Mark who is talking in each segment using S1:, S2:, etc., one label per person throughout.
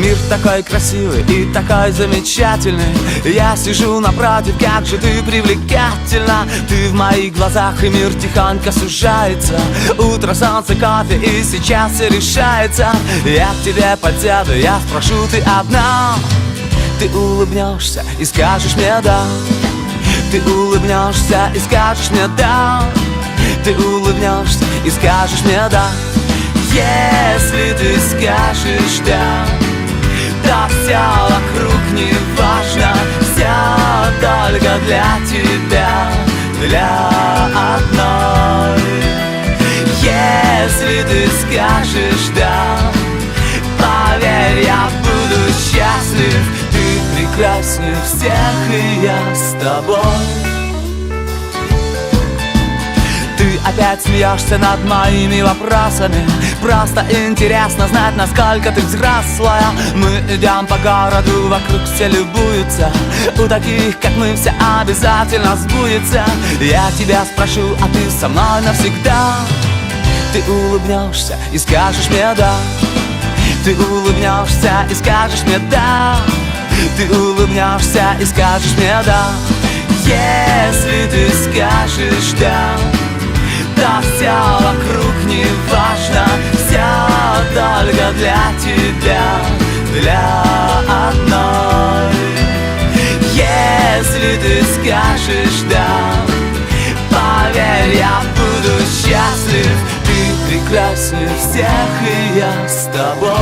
S1: Мир такой красивый и такой замечательный. Я сижу напротив, как же ты привлекательна. Ты в моих глазах и мир тихонько сужается. Утро, солнце, кофе и сейчас все решается. Я к тебе подсяду, я спрошу, ты одна? Ты улыбнешься и скажешь мне да Ты улыбнешься и скажешь мне да Ты улыбнешься и скажешь мне да если ты скажешь да, все вокруг не важно Все только для тебя, для одной. Если ты скажешь да, поверь, я буду счастлив. Ты прекраснее всех, и я с тобой. Ты опять смеешься над моими вопросами Просто интересно знать, насколько ты взрослая. Мы идем по городу, вокруг все любуются. У таких, как мы, все обязательно сбудется. Я тебя спрошу, а ты со мной навсегда? Ты улыбнешься и скажешь мне да Ты улыбнешься и скажешь мне да Ты улыбнешься и скажешь мне да Если ты скажешь да да все вокруг только для тебя, для одной Если ты скажешь да Поверь, я буду счастлив Ты прекраснее всех, и я с тобой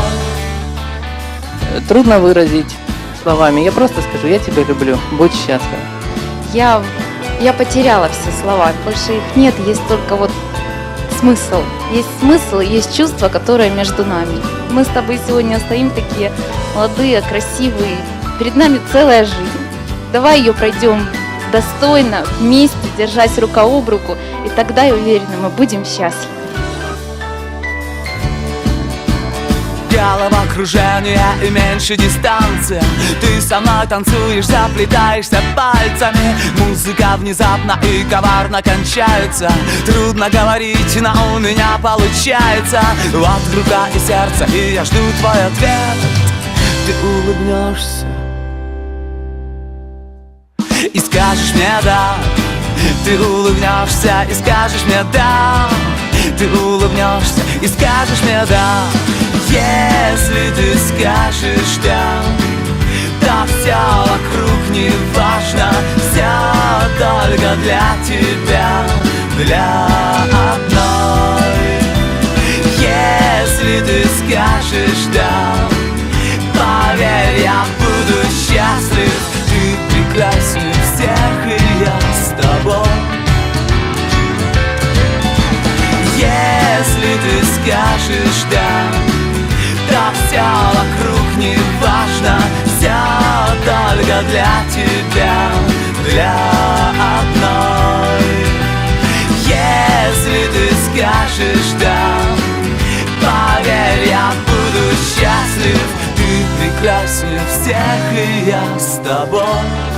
S2: Трудно выразить словами. Я просто скажу, я тебя люблю. Будь счастлив.
S3: Я, я потеряла все слова, больше их нет, есть только вот смысл. Есть смысл, есть чувство, которое между нами. Мы с тобой сегодня стоим такие молодые, красивые. Перед нами целая жизнь. Давай ее пройдем достойно, вместе, держась рука об руку, и тогда, я уверена, мы будем счастливы.
S1: Головокружение и меньше дистанция Ты со мной танцуешь, заплетаешься пальцами. Музыка внезапно и коварно кончается. Трудно говорить, но у меня получается. Вот рука и сердце, и я жду твой ответ. Ты улыбнешься. И скажешь мне да Ты улыбнешься и скажешь мне да Ты улыбнешься и скажешь мне да если ты скажешь да, то все вокруг не важно Все только для тебя, для одной. Если ты скажешь да, для тебя, для одной. Если ты скажешь да Поверь, я буду счастлив. Ты прекраснее всех, и я с тобой